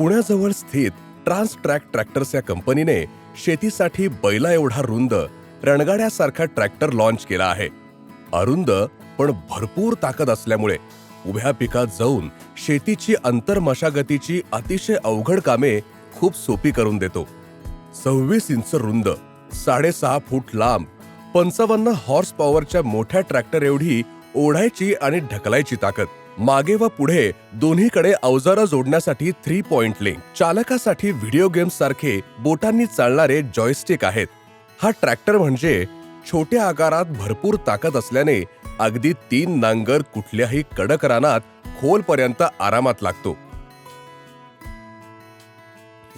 पुण्याजवळ स्थित trans track tractors या कंपनीने शेतीसाठी बैला एवढा रुंद रणगाड्यासारखा ट्रॅक्टर लॉन्च केला आहे. अरुंद पण भरपूर ताकद असल्यामुळे उभ्या पिकात जाऊन शेतीची अंतर मशागतीची अतिशय अवघड कामे खूप सोपी करून देतो. सव्वीस इंच रुंद साडेसहा फूट लांब पंचावन्न हॉर्स पॉवरच्या मोठ्या ट्रॅक्टर एवढी ओढायची आणि ढकलायची ताकद. मागे व पुढे दोन्हीकडे अवजारं जोडण्यासाठी थ्री पॉइंट लिंक चालकासाठी व्हिडिओ गेम्स सारखे बोटांनी चालणारे जॉयस्टिक आहेत. हा ट्रॅक्टर म्हणजे छोट्या आकारात भरपूर ताकद असल्याने अगदी तीन नांगर कुठल्याही कडक रानात खोलपर्यंत आरामात लागतो.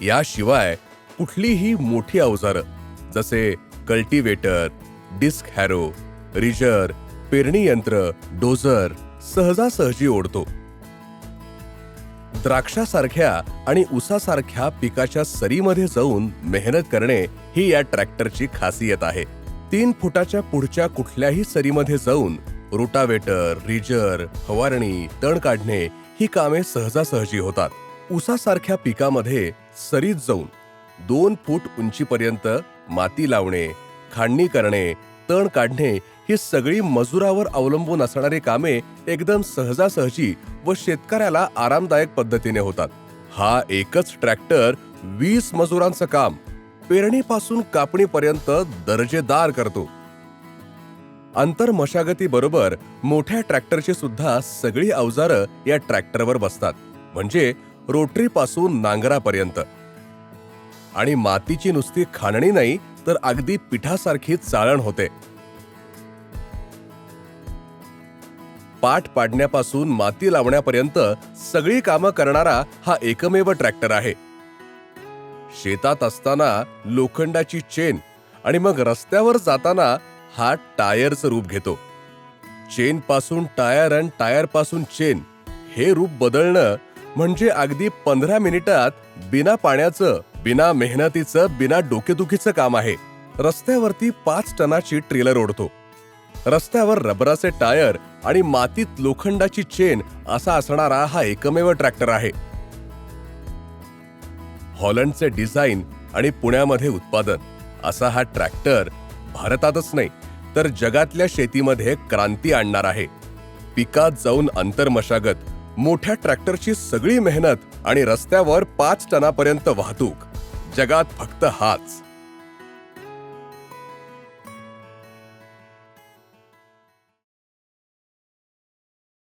याशिवाय कुठलीही मोठी अवजारं जसे कल्टिवेटर डिस्क हॅरो रिजर पेरणी यंत्र डोझर सहजासहजी ओढतो. द्राक्षासारख्या आणि उसासारख्या पिकाच्या सरीमध्ये जाऊन मेहनत करणे ही या ट्रॅक्टरची खासियत आहे. तीन फुटाच्या पुढच्या कुठल्याही सरीमध्ये जाऊन रोटावेटर रिजर फवारणी तण काढणे ही कामे सहजासहजी होतात. उसासारख्या पिकामध्ये सरीत जाऊन दोन फूट उंचीपर्यंत माती लावणे खांडणी करणे तण काढणे ही सगळी मजुरावर अवलंबून असणारी कामे एकदम सहजासहजी व शेतकऱ्याला आरामदायक पद्धतीने होतात. हा एकच ट्रॅक्टर वीस मजुरांचं काम पेरणीपासून कापणीपर्यंत दर्जेदार करतो. अंतर मशागती बरोबर मोठ्या ट्रॅक्टरची सुद्धा सगळी अवजारं या ट्रॅक्टरवर बसतात. म्हणजे रोटरी पासून नांगरापर्यंत. आणि मातीची नुसती खाणणी नाही तर अगदी पिठासारखी चाळण होते. पाठ पाडण्यापासून माती लावण्यापर्यंत सगळी कामं करणारा हा एकमेव ट्रॅक्टर आहे. शेतात असताना लोखंडाची चेन आणि मग रस्त्यावर जाताना हा टायरचं रूप घेतो. चेन पासून टायर आणि टायरपासून चेन हे रूप बदलणं म्हणजे अगदी पंधरा मिनिटात बिना पाण्याचं बिना मेहनतीचं बिना डोकेदुखीचं काम आहे. रस्त्यावरती पाच टनाची ट्रेलर ओढतो. रस्त्यावर रबराचे टायर आणि मातीत लोखंडाची चेन असा असणारा हा एकमेव ट्रॅक्टर आहे. हॉलंडचे डिझाईन आणि पुण्यामध्ये उत्पादन असा हा ट्रॅक्टर भारतातच नाही तर जगातल्या शेतीमध्ये क्रांती आणणार आहे. पिकात जाऊन अंतर्मशागत मोठ्या ट्रॅक्टरची सगळी मेहनत आणि रस्त्यावर पाच टनापर्यंत वाहतूक. जगात फक्त हाच.